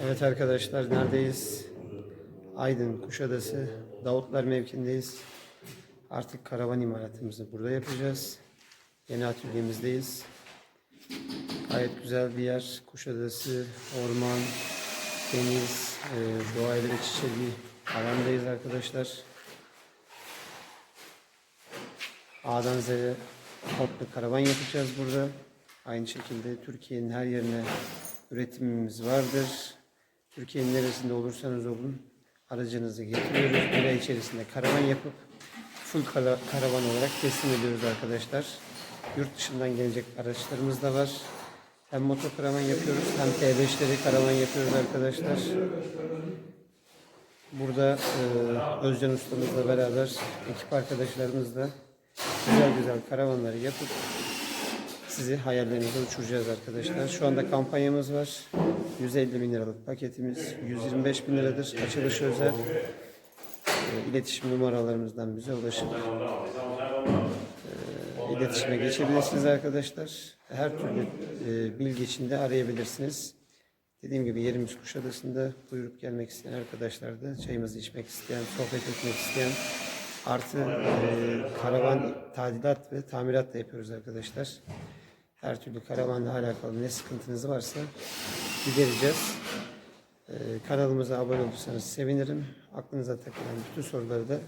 Evet arkadaşlar neredeyiz? Aydın, Kuşadası, Davutlar mevkindeyiz. Artık karavan imalatımızı burada yapacağız. Yeni atölyemizdeyiz. Gayet güzel bir yer. Kuşadası, orman, deniz, e, doğayla iç içe bir alandayız arkadaşlar. A'dan Z'ye komple karavan yapacağız burada. Aynı şekilde Türkiye'nin her yerine üretimimiz vardır. Türkiye'nin neresinde olursanız olun aracınızı getiriyoruz. Bir ay içerisinde karavan yapıp full kara- karavan olarak teslim ediyoruz arkadaşlar. Yurt dışından gelecek araçlarımız da var. Hem motor karavan yapıyoruz hem T5'leri karavan yapıyoruz arkadaşlar. Burada e, Özcan ustamızla beraber ekip arkadaşlarımızla güzel güzel karavanları yapıp sizi hayallerinize uçuracağız arkadaşlar. Şu anda kampanyamız var. 150 bin liralık paketimiz 125 bin liradır. Açılış özel. E, iletişim numaralarımızdan bize ulaşıp e, iletişime geçebilirsiniz arkadaşlar. Her türlü e, bilgi için de arayabilirsiniz. Dediğim gibi yerimiz Kuşadası'nda buyurup gelmek isteyen arkadaşlar da çayımızı içmek isteyen, sohbet etmek isteyen artı e, karavan tadilat ve tamirat da yapıyoruz arkadaşlar. Her türlü karavanla alakalı ne sıkıntınız varsa gidereceğiz. E, kanalımıza abone olursanız sevinirim. Aklınıza takılan bütün soruları da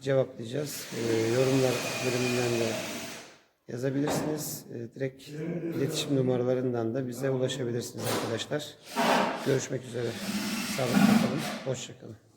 cevaplayacağız. E, yorumlar bölümünden de yazabilirsiniz. E, direkt iletişim numaralarından da bize ulaşabilirsiniz arkadaşlar. Görüşmek üzere. Sağlıkla kalın. Hoşçakalın.